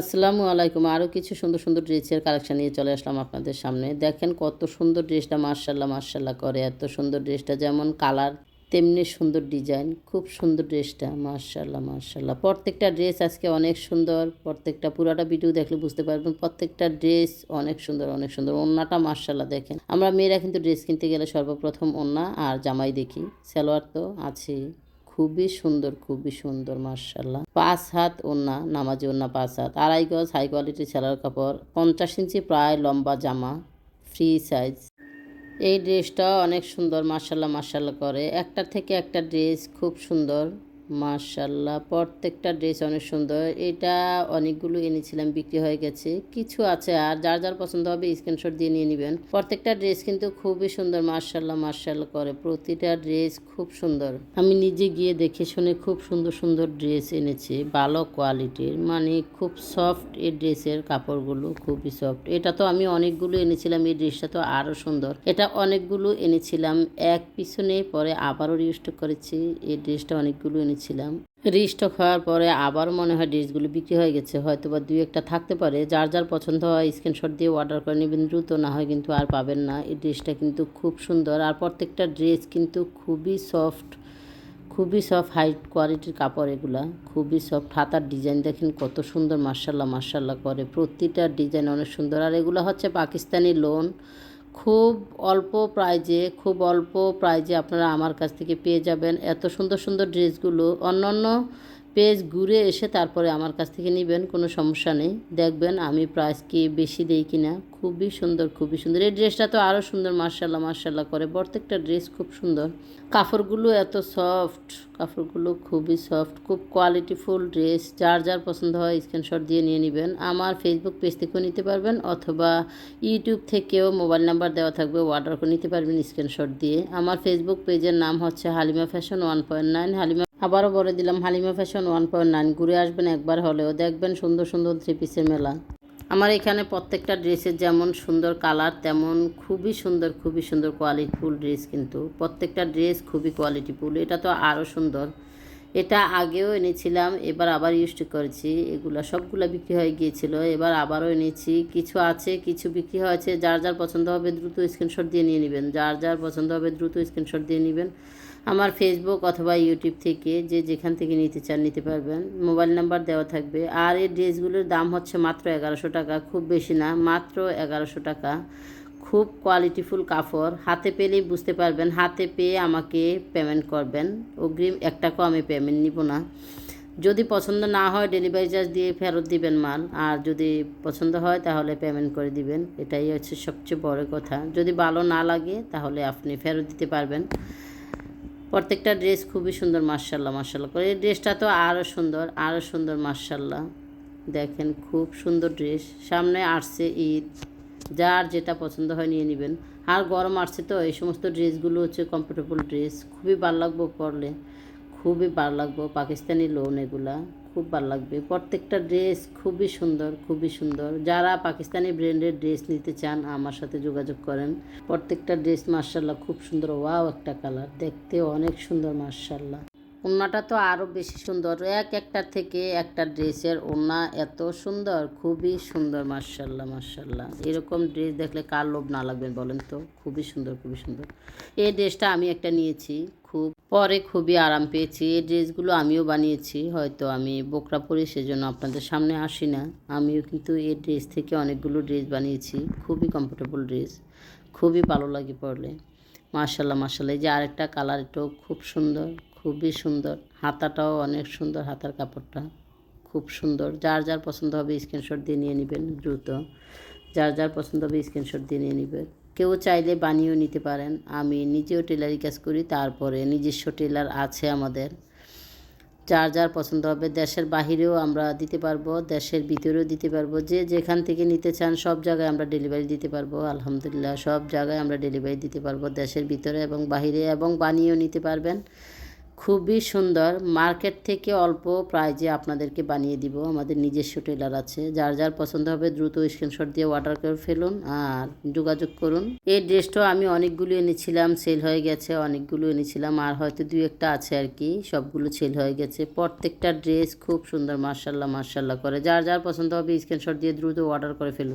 আসসালামু আলাইকুম। আরও কিছু সুন্দর সুন্দর ড্রেসের কালেকশন নিয়ে চলে আসলাম আপনাদের সামনে। দেখেন কত সুন্দর ড্রেসটা মার্শাল্লাহ মার্শাল্লাহ করে। এত সুন্দর ড্রেসটা, যেমন কালার, তেমনি সুন্দর ডিজাইন। খুব সুন্দর ড্রেসটা মার্শাল্লাহ মার্শাল্লাহ প্রত্যেকটা ড্রেস আজকে অনেক সুন্দর। প্রত্যেকটা পুরাটা ভিডিও দেখলে বুঝতে পারবেন, প্রত্যেকটা ড্রেস অনেক সুন্দর অনেক সুন্দর। ওন্নাটা মার্শাল্লাহ দেখেন। আমরা মেয়েরা কিন্তু ড্রেস কিনতে গেলে সর্বপ্রথম ওন্না আর জামাই দেখি। সালোয়ার তো আছেই। খুবই সুন্দর খুবই সুন্দর মার্শাল্লাহ পাঁচ হাত ওনা নামাজি ওনা পাঁচ হাত। আড়াই গজ হাই কোয়ালিটি ছেলার কাপড়। পঞ্চাশ ইঞ্চি প্রায় লম্বা জামা। Free size. এই ড্রেসটা অনেক সুন্দর মার্শাল্লাহ মার্শাল্লাহ করে। একটা থেকে একটা ড্রেস খুব সুন্দর। মার্শাল্লাহ প্রত্যেকটা ড্রেস অনেক সুন্দর। এটা অনেকগুলো এনেছিলাম, বিক্রি হয়ে গেছে। কিছু আছে, আর যার যার পছন্দ হবে স্ক্রিনশট দিয়ে নিয়ে নেবেন। প্রত্যেকটা ড্রেস কিন্তু খুবই সুন্দর মার্শাল্লাহ মার্শাল্লাহ করে। প্রতিটা ড্রেস খুব সুন্দর। আমি নিজে গিয়ে দেখে শুনে খুব সুন্দর সুন্দর ড্রেস এনেছি, ভালো কোয়ালিটির মানে খুব সফট এই ড্রেসের কাপড়গুলো খুবই সফট এটা তো আমি অনেকগুলো এনেছিলাম, এই ড্রেসটা তো আরও সুন্দর। এটা অনেকগুলো এনেছিলাম, এক পিছনে পরে আবারও রিস্টক করেছি। এই ড্রেসটা অনেকগুলো এনেছিলাম রিস্টক হওয়ার পরে আবার মনে হয় ড্রেসগুলো বিক্রি হয়ে গেছে হয়তো বা দুই একটা থাকতে পারে। যার যার পছন্দ হয় স্ক্রিনশট দিয়ে অর্ডার করে নেবেন, দ্রুত না হয় কিন্তু আর পাবেন না। এই ড্রেসটা কিন্তু খুব সুন্দর আর প্রত্যেকটা ড্রেস কিন্তু খুবই সফট খুবই সফট হাই কোয়ালিটির কাপড় এগুলা। খুবই সফট হাতার ডিজাইন দেখেন কত সুন্দর মার্শাল্লাহ মার্শাল্লাহ করে। প্রতিটা ডিজাইন অনেক সুন্দর। আর এগুলো হচ্ছে পাকিস্তানি লোন খুব অল্প প্রাইজে, খুব অল্প প্রাইজে আপনারা আমার কাছ থেকে পেয়ে যাবেন। এত সুন্দর সুন্দর ড্রেসগুলো অন্য অন্য পেজ ঘুরে এসে তারপরে আমার কাছ থেকে নেবেন, কোনো সমস্যা নেই। দেখবেন আমি প্রাইস কি বেশি দেই কি না খুবই সুন্দর খুবই সুন্দর। এই ড্রেসটা তো আরও সুন্দর মার্শাল্লাহ মার্শাল্লাহ করে। প্রত্যেকটা ড্রেস খুব সুন্দর। কাপড়গুলো এত সফট কাপড়গুলো খুবই সফট খুব কোয়ালিটিফুল ড্রেস। যার যার পছন্দ হয় স্ক্রিনশট দিয়ে নিয়ে নেবেন। আমার ফেসবুক পেজ থেকেও নিতে পারবেন অথবা ইউটিউব থেকেও মোবাইল নাম্বার দেওয়া থাকবে অর্ডার করে নিতে পারবেন স্ক্রিনশট দিয়ে। আমার ফেসবুক পেজের নাম হচ্ছে Halima fashion one point nine Halima আবারও বলে দিলাম, Halima fashion one point nine, ঘুরে আসবেন একবার হলেও দেখবেন সুন্দর সুন্দর থ্রি পিসের মেলা। আমার এখানে প্রত্যেকটা ড্রেসের যেমন সুন্দর কালার, তেমন খুবই সুন্দর খুবই সুন্দর কোয়ালিটিফুল ড্রেস কিন্তু। প্রত্যেকটা ড্রেস খুবই কোয়ালিটিফুল এটা তো আরও সুন্দর। এটা আগেও এনেছিলাম, এবার আবার ইউজ করেছি। এগুলো সবগুলো বিক্রি হয়ে গিয়েছিল, এবার আবারও এনেছি। কিছু আছে, কিছু বিক্রি হয়েছে, যার যার পছন্দ হবে দ্রুত স্ক্রিনশট দিয়ে নিয়ে নেবেন। যার যার পছন্দ হবে দ্রুত স্ক্রিনশট দিয়ে নেবেন। আমার ফেসবুক অথবা ইউটিউব থেকে যে যেখান থেকে নিতে চান, নিতে পারবেন। মোবাইল নাম্বার দেওয়া থাকবে। আর এই ড্রেসগুলোর দাম হচ্ছে মাত্র এগারোশো টাকা, খুব বেশি না, মাত্র এগারোশো টাকা। খুব কোয়ালিটিফুল কাপড়। হাতে পেলেই বুঝতে পারবেন, হাতে পেয়ে আমাকে পেমেন্ট করবেন। অগ্রিম এক টাকাও আমি পেমেন্ট নিব না। যদি পছন্দ না হয় ডেলিভারি চার্জ দিয়ে ফেরত দিবেন মাল। আর যদি পছন্দ হয়, তাহলে পেমেন্ট করে দিবেন। এটাই হচ্ছে সবচেয়ে বড় কথা। যদি ভালো না লাগে, তাহলে আপনি ফেরত দিতে পারবেন। প্রত্যেকটা ড্রেস খুবই সুন্দর মার্শাল্লাহ মার্শাল্লাহ করে এই ড্রেসটা তো আরও সুন্দর আরও সুন্দর মার্শাল্লাহ দেখেন খুব সুন্দর ড্রেস। সামনে আসছে ঈদ। যার যেটা পছন্দ হয় নিয়ে নেবেন। আর গরম আসছে তো, এই সমস্ত ড্রেসগুলো হচ্ছে কমফোর্টেবল ড্রেস। খুবই ভালো লাগবো পরলে। খুবই ভালো লাগবো পাকিস্তানি লোন এগুলা। খুব ভালো লাগবে। প্রত্যেকটা ড্রেস খুবই সুন্দর খুবই সুন্দর। যারা পাকিস্তানি ব্র্যান্ডের ড্রেস নিতে চান, আমার সাথে যোগাযোগ করেন। প্রত্যেকটা ড্রেস মার্শাল্লাহ খুব সুন্দর। ওয়াও একটা কালার দেখতে অনেক সুন্দর মার্শাল্লাহ ওড়নাটা তো আরও বেশি সুন্দর। এক একটার থেকে একটা ড্রেসের ওড়না এত সুন্দর, খুবই সুন্দর মার্শাল্লাহ মার্শাল্লাহ এরকম ড্রেস দেখলে কার লোভ না লাগবে বলেন তো? খুবই সুন্দর খুবই সুন্দর। এই ড্রেসটা আমি একটা নিয়েছি, খুব পরে খুবই আরাম পেয়েছি। এই ড্রেসগুলো আমিও বানিয়েছি, হয়তো আমি বোকরা পরি, সেজন্য আপনাদের সামনে আসি না। আমিও কিন্তু এই ড্রেস থেকে অনেকগুলো ড্রেস বানিয়েছি, খুবই কমফোর্টেবল ড্রেস, খুবই ভালো লাগে পরলে। মার্শাল্লাহ মার্শাল্লাহ এই যে আরেকটা কালার, এটাও খুব সুন্দর। খুবই সুন্দর। হাতাটাও অনেক সুন্দর, হাতার কাপড়টা খুব সুন্দর। যার যার পছন্দ হবে স্ক্রিনশট দিয়ে নিয়ে নেবেন দ্রুত। যার যার পছন্দ হবে স্ক্রিনশট দিয়ে নিয়ে নেবেন। কেউ চাইলে বানিয়েও নিতে পারেন। আমি নিজেও টেলারি কাজ করি, তারপরে নিজস্ব টেলার আছে আমাদের। যার যার পছন্দ হবে দেশের বাহিরেও আমরা দিতে পারব, দেশের ভিতরেও দিতে পারব। যে যেখান থেকে নিতে চান সব জায়গায় আমরা ডেলিভারি দিতে পারব, আলহামদুলিল্লাহ। সব জায়গায় আমরা ডেলিভারি দিতে পারব। দেশের ভিতরে এবং বাহিরে এবং বানিয়েও নিতে পারবেন। খুবই সুন্দর। মার্কেট থেকে অল্প প্রাইজে আপনাদেরকে বানিয়ে দিব। আমাদের নিজস্ব টেলার আছে। যার যার পছন্দ হবে দ্রুত স্ক্রিনশট দিয়ে অর্ডার করে ফেলুন আর যোগাযোগ করুন। এই ড্রেসটাও আমি অনেকগুলো এনেছিলাম সেল হয়ে গেছে, অনেকগুলো এনেছিলাম। আর হয়তো দু একটা আছে আর কি, সবগুলো সেল হয়ে গেছে। প্রত্যেকটা ড্রেস খুব সুন্দর মার্শাল্লাহ মার্শাল্লাহ করে। যার যার পছন্দ হবে স্ক্রিনশট দিয়ে দ্রুত অর্ডার করে ফেলুন।